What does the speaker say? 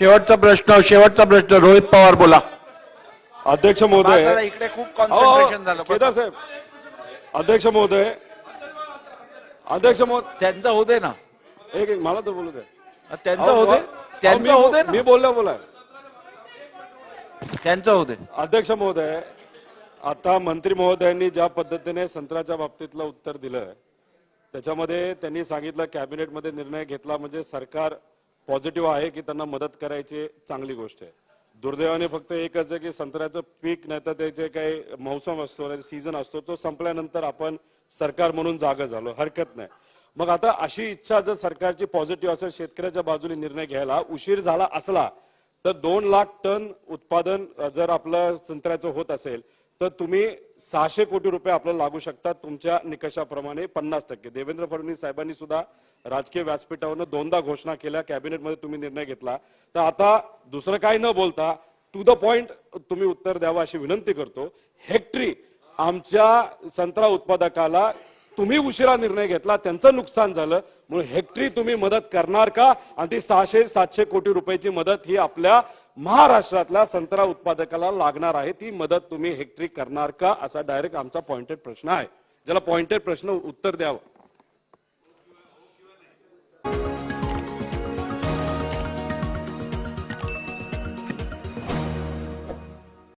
शेवटचा प्रश्न शेवटचा प्रश्न. रोहित पवार बोला. अध्यक्ष महोदय. इकडे खूप कॉन्सन्ट्रेशन झालं केदार. साहेब. अध्यक्ष महोदय. अध्यक्ष महोदय त्यांचं होऊ दे ना. एक एक मला तर बोलू दे. त्यांचं अहो, होऊ दे. अहो, त्यांचं होऊ दे मी बोललो बोलाय त्यांचं होऊ दे. अध्यक्ष महोदय आता मंत्री महोदयांनी ज्या पद्धतीने संत्र्याच्या बाबतीतलं उत्तर दिलं त्याच्यामध्ये त्यांनी सांगितलं कॅबिनेटमध्ये निर्णय घेतला म्हणजे सरकार पॉझिटिव्ह आहे की त्यांना मदत करायची चांगली गोष्ट आहे. दुर्दैवाने फक्त एकच आहे की संत्र्याचं पीक नाही तर त्याचे काही मौसम असतो सीझन असतो तो संपल्यानंतर आपण सरकार म्हणून जागा झालो. हरकत नाही. मग आता अशी इच्छा जर सरकारची पॉझिटिव्ह असेल शेतकऱ्याच्या बाजूने निर्णय घ्यायला उशीर झाला असला तर दोन लाख टन उत्पादन जर आपलं संत्र्याचं होत असेल तर तुम्ही सहाशे कोटी रुपये आपल्याला लागू शकतात तुमच्या निकषाप्रमाणे पन्नास टक्के. देवेंद्र फडणवीस साहेबांनी सुद्धा राजकीय व्यासपीठावरनं दोनदा घोषणा केल्या कॅबिनेटमध्ये तुम्ही निर्णय घेतला. तर आता दुसरं काही न बोलता टू द पॉइंट तुम्ही उत्तर द्यावं अशी विनंती करतो. हेक्टरी आमच्या संत्रा उत्पादकाला तुम्ही उशिरा निर्णय घेतला त्यांचं नुकसान झालं म्हणून हेक्टरी तुम्ही मदत करणार का? आणि ती सहाशे सातशे कोटी रुपयाची मदत ही आपल्या महाराष्ट्रातल्या संत्रा उत्पादकाला लागणार आहे. ती मदत तुम्ही हेक्टरी करणार का? असा डायरेक्ट आमचा पॉइंटेड प्रश्न आहे. ज्याला पॉइंटेड प्रश्न उत्तर द्यावं.